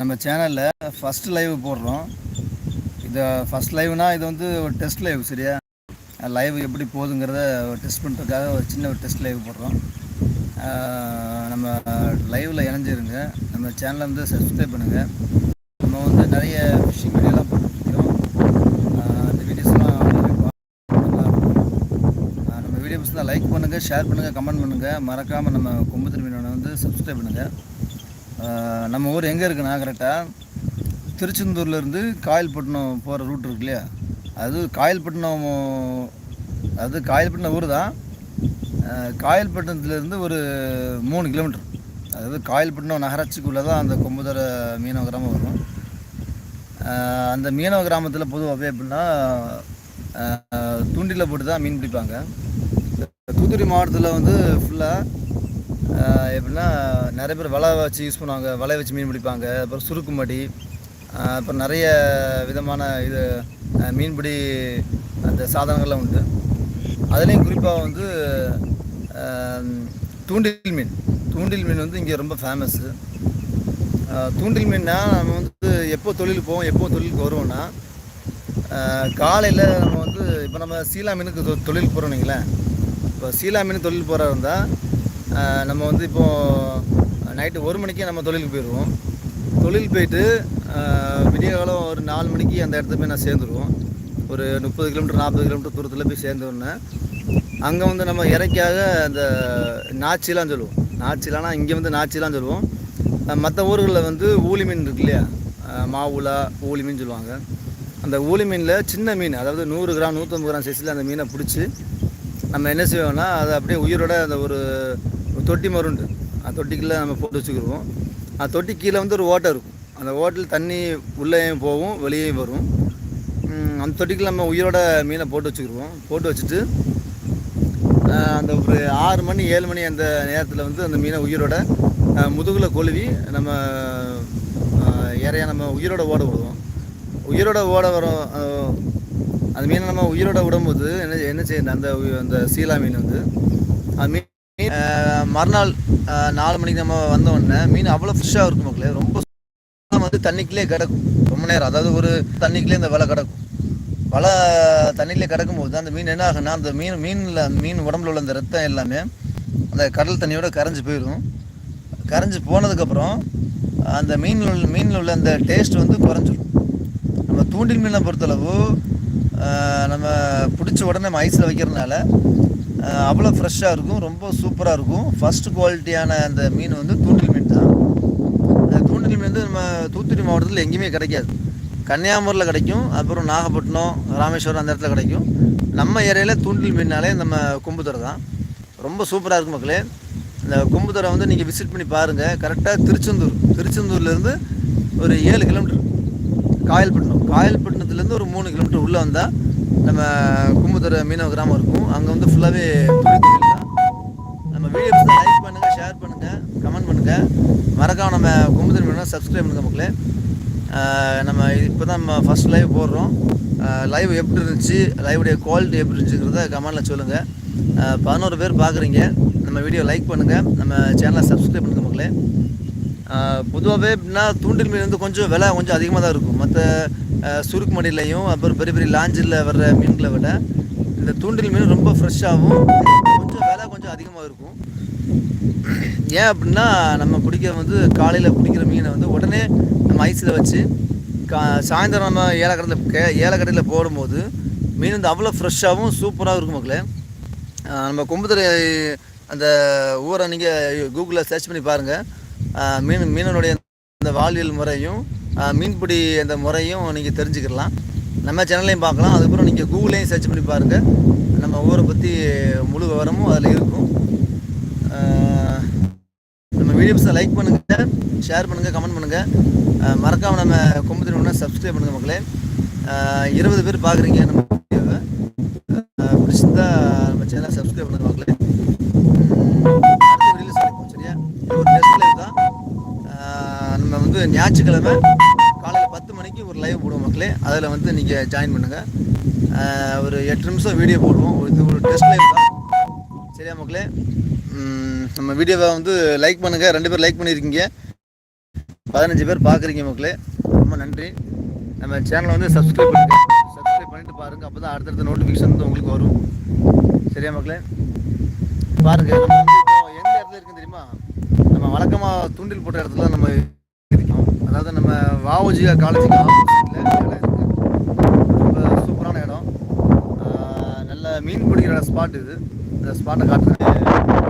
நம்ம சேனலில் first live போடுறோம். இது ஃபஸ்ட் லைவ்னால் இது வந்து ஒரு டெஸ்ட் லைவ் சரியா? லைவ் எப்படி போகுதுங்கிறத டெஸ்ட் பண்ணுறதுக்காக ஒரு சின்ன ஒரு டெஸ்ட் லைவ் போடுறோம். நம்ம லைவில் இணைஞ்சிருங்க. நம்ம சேனலை வந்து சப்ஸ்கிரைப் பண்ணுங்கள் நம்ம வந்து நிறைய ஃபிஷிங் வீடியோலாம் போட்டுருக்கோம் அந்த வீடியோஸ்லாம் நம்ம வீடியோஸ்லாம் லைக் பண்ணுங்கள் ஷேர் பண்ணுங்கள் கமெண்ட் பண்ணுங்கள் மறக்காமல் நம்ம கொம்பு திரும்பினோட வந்து சப்ஸ்கிரைப் பண்ணுங்கள் நம்ம ஊர் எங்கே இருக்குன்னா கரெக்டாக திருச்செந்தூர்லேருந்து காயல்பட்டினம் போகிற ரூட் இருக்கு இல்லையா? அது காயல்பட்டினம் அது காயல்பட்டினம் ஊர் தான். காயல்பட்டினத்துலேருந்து ஒரு மூணு கிலோமீட்டர். அதாவது காயல்பட்டினம் நகராட்சிக்குள்ளே தான் அந்த கொம்புதர மீனவ கிராமம் வரும். அந்த மீனவ கிராமத்தில் பொதுவாகவே எப்படின்னா ஆஹ் போட்டு தான் மீன் பிடிப்பாங்க. தூத்துக்குடி மாவட்டத்தில் வந்து ஃபுல்லாக எப்படின்னா நிறைய பேர் வலை வச்சு யூஸ் பண்ணுவாங்க. வலை வச்சு மீன் பிடிப்பாங்க. அப்புறம் சுருக்குமடி அப்புறம் நிறைய விதமான இது மீன்பிடி அந்த சாதனங்கள்லாம் உண்டு. அதுலேயும் குறிப்பாக வந்து தூண்டில் மீன். தூண்டில் மீன் வந்து இங்கே ரொம்ப ஃபேமஸ்ஸு தூண்டில் மீன்னா நம்ம வந்து எப்போ தொழிலுக்கு போவோம் எப்போ தொழிலுக்கு வருவோம்னா காலையில் நம்ம வந்து இப்போ நம்ம சீலா மீனுக்கு தொ- போகிறோம் இல்லைங்களேன் இப்போ சீலா மீன் தொழில் போகிறா இருந்தால் நம்ம வந்து இப்போது நைட்டு ஒரு மணிக்கே நம்ம தொழிலுக்கு போயிடுவோம். தொழில் போயிட்டு விடிய காலம் ஒரு நாலு மணிக்கு அந்த இடத்துல போய் நான் சேர்ந்துருவோம். ஒரு முப்பது கிலோமீட்டர் நாற்பது கிலோமீட்டர் தூரத்தில் போய் சேர்ந்தோடனே அங்கே வந்து நம்ம இறைக்காக அந்த நாச்சிலாம் சொல்லுவோம். நாச்சிலானா இங்கே வந்து நாச்சிலாம் சொல்லுவோம். மற்ற ஊர்களில் வந்து ஊலி மீன் இருக்கு இல்லையா? மாவுலா ஊலி மீன் சொல்லுவாங்க. அந்த ஊலி மீனில் சின்ன மீன் அதாவது நூறு கிராம் நூற்றம்பது கிராம் சைஸில் அந்த மீனை பிடிச்சி நம்ம என்ன செய்வோம்னா அதை அப்படியே உயிரோட அந்த ஒரு தொட்டி மருண்டு அந்த தொட்டிக்குள்ளே நம்ம போட்டு வச்சுக்கிடுவோம் அந்த தொட்டி கீழே வந்து ஒரு ஓட்டை இருக்கும். அந்த ஓட்டில் தண்ணி உள்ளேயும் போகும் வெளியேயும் வரும். அந்த தொட்டிக்குள்ள நம்ம உயிரோட மீனை போட்டு வச்சுக்கிடுவோம் போட்டு வச்சுட்டு அந்த ஒரு ஆறு மணி ஏழு மணி அந்த நேரத்தில் வந்து அந்த மீனை உயிரோட முதுகில் கொழுவி நம்ம ஆஹ், இறைய நம்ம உயிரோட ஓட விடுவோம். உயிரோட ஓட வரும் அந்த மீனை நம்ம உயிரோட விடும்போது என்ன என்ன செய்யணும் அந்த அந்த சீலா மீன் வந்து. அந்த மீன் மறுநாள் நாலு மணிக்கு நம்ம வந்த உடனே மீன் அவ்வளோ ஃப்ரெஷ்ஷாக இருக்கும் மக்களே. ரொம்ப வந்து தண்ணிக்குள்ளே கிடக்கும். ரொம்ப நேரம். அதாவது ஒரு தண்ணிக்குள்ளே இந்த வலை கிடக்கும். வலை தண்ணியிலே கிடக்கும்போது அந்த மீன் என்ன ஆகுன்னா அந்த மீன் மீனில் மீன் உடம்புல உள்ள அந்த ரத்தம் எல்லாமே அந்த கடல் தண்ணியோட கரைஞ்சி போயிடும் கரைஞ்சி போனதுக்கப்புறம் அந்த மீனில் உள்ள மீனில் உள்ள அந்த டேஸ்ட் வந்து குறைஞ்சிடும் நம்ம தூண்டில் மீனை பொறுத்தளவு நம்ம பிடிச்ச உடனே நம்ம ஐஸில் வைக்கிறதுனால அவ்வளோ ஃப்ரெஷ்ஷாக இருக்கும் ரொம்ப சூப்பராக இருக்கும். ஃபர்ஸ்ட் குவாலிட்டியான அந்த மீன் வந்து தூண்டில் மீன் தான். அந்த தூண்டில் மீன் வந்து நம்ம தூத்துக்குடி மாவட்டத்தில் எங்கேயுமே கிடைக்காது. கன்னியாகுமரியில் கிடைக்கும் அப்புறம் நாகப்பட்டினம் ராமேஸ்வரம் அந்த இடத்துல கிடைக்கும். நம்ம ஏரியாவில் தூண்டில் மீன்னாலே நம்ம கொம்புத்துறை தான். ரொம்ப சூப்பராக இருக்கும் மக்களே. இந்த கொம்புத்துறை வந்து நீங்கள் விசிட் பண்ணி பாருங்கள் கரெக்டாக திருச்செந்தூர். திருச்செந்தூர்லேருந்து ஒரு ஏழு கிலோமீட்டர் காயல்பட்டினம் காயல்பட்டினத்துலேருந்து ஒரு மூணு கிலோமீட்டர் உள்ளே வந்தால் நம்ம கும்பத்தூர் மீனவ கிராமம் இருக்கும். அங்கே வந்து ஃபுல்லாகவே நம்ம வீடியோஸ் லைக் பண்ணுங்கள் ஷேர் பண்ணுங்கள் கமெண்ட் பண்ணுங்கள் மறக்காம நம்ம கும்பத்தூர் மீனவ சப்ஸ்கிரைப் பண்ணுங்கள் மக்களே. நம்ம இப்போ தான் நம்ம ஃபஸ்ட் லைவ் போடுறோம். லைவ் எப்படி இருந்துச்சு லைவுடைய குவாலிட்டி எப்படி இருந்துச்சுங்கிறத கமெண்டில் சொல்லுங்கள் பதினோரு பேர் பார்க்குறீங்க நம்ம வீடியோ லைக் பண்ணுங்கள் நம்ம சேனலை சப்ஸ்கிரைப் பண்ணுங்கள் மக்களே. பொதுவாகவே எப்படின்னா தூண்டில் மீன் வந்து கொஞ்சம் விலை கொஞ்சம் அதிகமாக தான் இருக்கும். மற்ற சுருக்கு மடியிலையும் அப்புறம் பெரிய பெரிய லாஞ்சில் வர்ற மீன்களை விட இந்த தூண்டில் மீன் ரொம்ப ஃப்ரெஷ்ஷாகவும் கொஞ்சம் விலை கொஞ்சம் அதிகமாக இருக்கும். ஏன் அப்படின்னா நம்ம பிடிக்கிற வந்து காலையில் பிடிக்கிற மீனை வந்து உடனே நம்ம ஐஸில் வச்சு கா சாயந்தரம் நம்ம ஏலக்கடையில் கே ஏலக்கடையில் போடும்போது மீன் வந்து அவ்வளோ ஃப்ரெஷ்ஷாகவும் சூப்பராகவும் இருக்கும் மக்களே. நம்ம கொம்புத்துறை அந்த ஊரை நீங்கள் கூகுளில் சர்ச் பண்ணி பாருங்கள் மீன் மீனனுடைய அந்த வாழ்வியல் முறையும் மீன்பிடி அந்த முறையும் நீங்கள் தெரிஞ்சுக்கலாம் நம்ம சேனல்லையும் பார்க்கலாம். அதுக்கப்புறம் நீங்கள் கூகுளையும் சர்ச் பண்ணி பாருங்கள் நம்ம ஊரை பற்றி முழு விவரமும் அதில் இருக்கும். நம்ம வீடியோஸை லைக் பண்ணுங்கள் ஷேர் பண்ணுங்கள் கமெண்ட் பண்ணுங்கள் மறக்காமல் நம்ம கும்பத்தின் ஒன்று சப்ஸ்கிரைப் பண்ணுங்கள் மக்களே. இருபது பேர் பார்க்குறீங்க நம்ம வீடியோவை. பிடிச்சிருந்தா நம்ம சேனலை சப்ஸ்கிரைப் பண்ணுங்கள் மக்களே. அடுத்த வீடியோவில் சரியா? ஒரு டெஸ்ட் லைவ் தான். நம்ம வந்து ஞாயிற்றுக்கிழமை ஒரு லைவ் போடுவோம் மக்களே. அதில் வந்து நீங்கள் ஜாயின் பண்ணுங்கள் ஒரு எட்டு நிமிஷம் வீடியோ போடுவோம். இது ஒரு டெஸ்ட் லைவ் தான். சரியா மக்களே? நம்ம வீடியோவை வந்து லைக் பண்ணுங்கள் ரெண்டு பேர் லைக் பண்ணியிருக்கீங்க பதினஞ்சு பேர் பார்க்குறீங்க மக்களே. ரொம்ப நன்றி. நம்ம சேனலை வந்து சப்ஸ்கிரைப் பண்ணுங்கள் சப்ஸ்கிரைப் பண்ணிட்டு பாருங்கள் அப்போ தான் அடுத்தடுத்த நோட்டிஃபிகேஷன் வந்து உங்களுக்கு வரும். சரியா மக்களே? பாருங்கள் நம்ம வந்து இப்போ எந்த இடத்துல இருக்குன்னு தெரியுமா? நம்ம வழக்கமாக தூண்டில் போட்ட இடத்துல நம்ம அதாவது நம்ம வாவோஜி காலேஜுக்கு ரொம்ப சூப்பரான இடம். நல்ல மீன் பிடிக்கிற ஸ்பாட் இது. இந்த ஸ்பாட்டை காட்டுறேன்.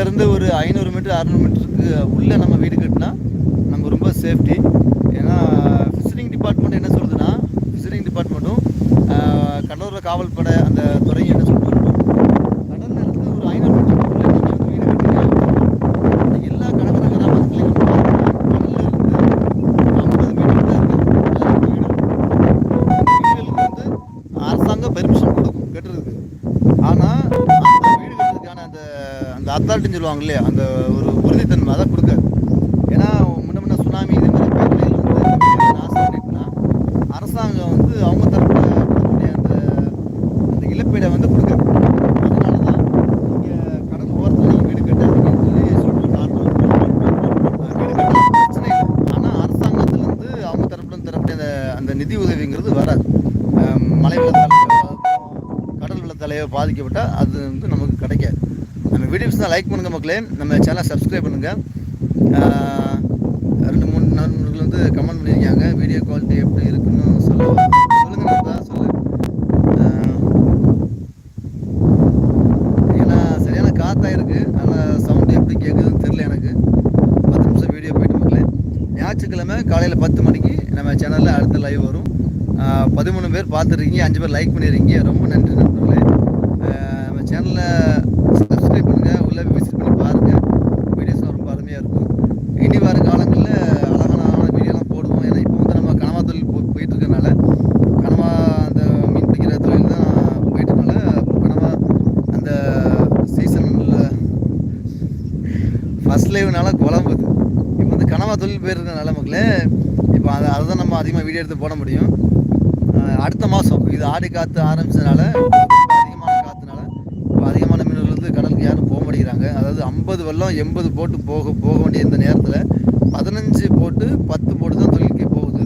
இருந்து ஒரு ஐநூறு மீட்டர் அறநூறு மீட்டருக்கு உள்ளே நம்ம வீடு கட்டினா நம்ம ரொம்ப சேஃப்டி ஏன்னா ஃபிஷரிங் டிபார்ட்மெண்ட் என்ன சொல்லுதுன்னா ஃபிஷரிங் டிபார்ட்மெண்ட்டும் கடலூரில் காவல்படை அந்த துறையும் என்ன சொல்லுவாங்க இல்லையா அந்த ஒரு உறுதித்தன்மை அதை கொடுக்காது. ஏன்னா முன்ன முன்ன சுனாமி இதே மாதிரி பேரலையில் வந்து நாசம் அரசாங்கம் வந்து அவங்க தரப்பில் கொடுக்கக்கூடிய அந்த அந்த இழப்பீடை வந்து கொடுக்காது. அதனால தான் இங்கே கடந்த ஓரத்தில் நீங்கள் வீடு கட்டாதீங்கன்னு சொல்லி சொல்கிற காரணம் வீடு கட்ட பிரச்சனை இல்லை. ஆனால் அரசாங்கத்துலேருந்து அவங்க தரப்புல இருந்து தரக்கூடிய அந்த அந்த நிதி உதவிங்கிறது வராது. மழை வெள்ளத்தால் கடல் வெள்ளத்தாலேயோ பாதிக்கப்பட்டால் அது வந்து நமக்கு கிடைக்காது. வீடியோஸ் தான் லைக் பண்ணுங்கள் மக்களே. நம்ம சேனலை சப்ஸ்கிரைப் பண்ணுங்கள் ரெண்டு மூணு நண்பர்கள் வந்து கமெண்ட் பண்ணியிருக்காங்க. வீடியோ குவாலிட்டி எப்படி இருக்குன்னு சொல்ல சொல்லுங்கள் நண்பா, சொல்லு. ஏன்னா சரியான காற்றாக இருக்குது ஆனால் சவுண்டு எப்படி கேட்குதுன்னு தெரியல எனக்கு. பத்து நிமிஷம் வீடியோ போயிட்டு மக்களே. ஞாயிற்றுக்கிழமை காலையில் பத்து மணிக்கு நம்ம சேனலில் அடுத்த லைவ் வரும். பதிமூணு பேர் பார்த்துருக்கீங்க அஞ்சு பேர் லைக் பண்ணியிருக்கீங்க ரொம்ப நன்றி நண்பர்களே. நம்ம சேனலில் சப்ஸ்கிரைப் பண்ணுங்கள் உள்ளே விசிட் பண்ணி பாருங்கள் வீடியோஸ்லாம் ரொம்ப அருமையாக இருக்கும் இனி வர காலங்களில் அழகான அழகான வீடியோலாம் போடுவோம் ஏன்னா இப்போ வந்து நம்ம கனவா தொழில் போ போயிட்டு இருக்கனால கனவா அந்த மீன் பிடிக்கிற தொழில் தான் போயிட்டு இருக்கனால கனவா அந்த சீசனில் ஃபர்ஸ்ட் லைவ்னால குழம்புது. இப்போ வந்து கனவா தொழில் பேர் இருக்கனால மக்களே இப்போ அதை அதை தான் நம்ம அதிகமாக வீடியோ எடுத்து போட முடியும். அடுத்த மாதம் இது ஆடி காற்று ஆரம்பிச்சதுனால அதிகமான காற்றுனால இப்போ அதிகமான மீனவர்கள் வந்து கடலுக்கு யாரும் போக மாட்டேங்கிறாங்க. அதாவது ஐம்பது வெள்ளம் எண்பது போட்டு போக போக வேண்டிய இந்த நேரத்தில் பதினஞ்சு போட்டு பத்து போட்டு தான் தொழிலுக்கே போகுது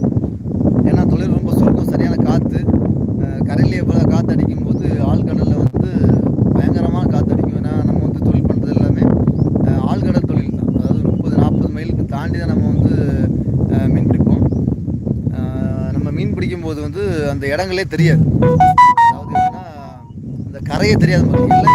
ஏன்னா தொழில் ரொம்ப சுருக்கம் சரியான காற்று கரையிலேயே போல காற்று அடிக்கும் போது ஆழ்கடலில் வந்து பயங்கரமாக காற்று அடிக்கும் ஏன்னா நம்ம வந்து தொழில் பண்ணுறது எல்லாமே அஹ், ஆழ்கடல் தொழில் தான் அதாவது முப்பது நாற்பது மைலுக்கு தாண்டி தான் நம்ம வந்து அஹ், மீன் பிடிப்போம் அஹ், நம்ம மீன் பிடிக்கும் போது வந்து அந்த இடங்களே தெரியாது. அதாவது என்னன்னா அந்த கரையே தெரியாது மக்கள் இல்லை.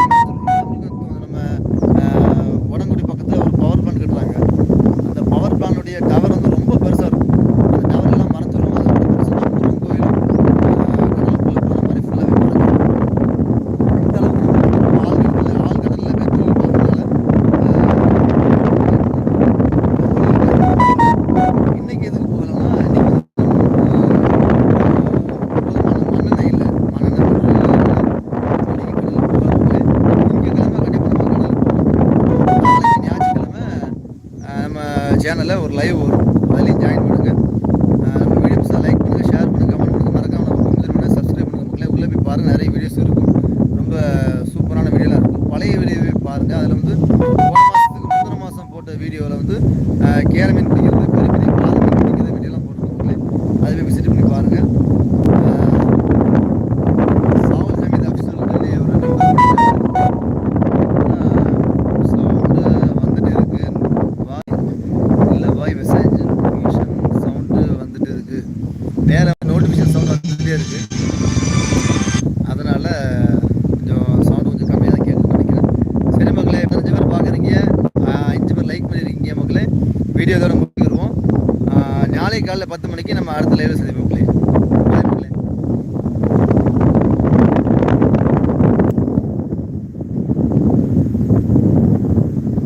சேனலில் ஒரு லைவ் வரும். அதுலேயும் ஜாயின் பண்ணுங்கள் நம்ம வீடியோஸை லைக் பண்ணுங்கள் ஷேர் பண்ணுங்கள் கமெண்ட் பண்ணுங்கள் மறக்காமல் நம்ம சப்ஸ்கிரைப் பண்ணுங்கள் உள்ளே போய் பாருங்கள் நிறைய வீடியோஸ் இருக்கும் நாளைக்கு காலையில் பத்து மணிக்கு நம்ம அடுத்த லைவில் சந்திப்போம்.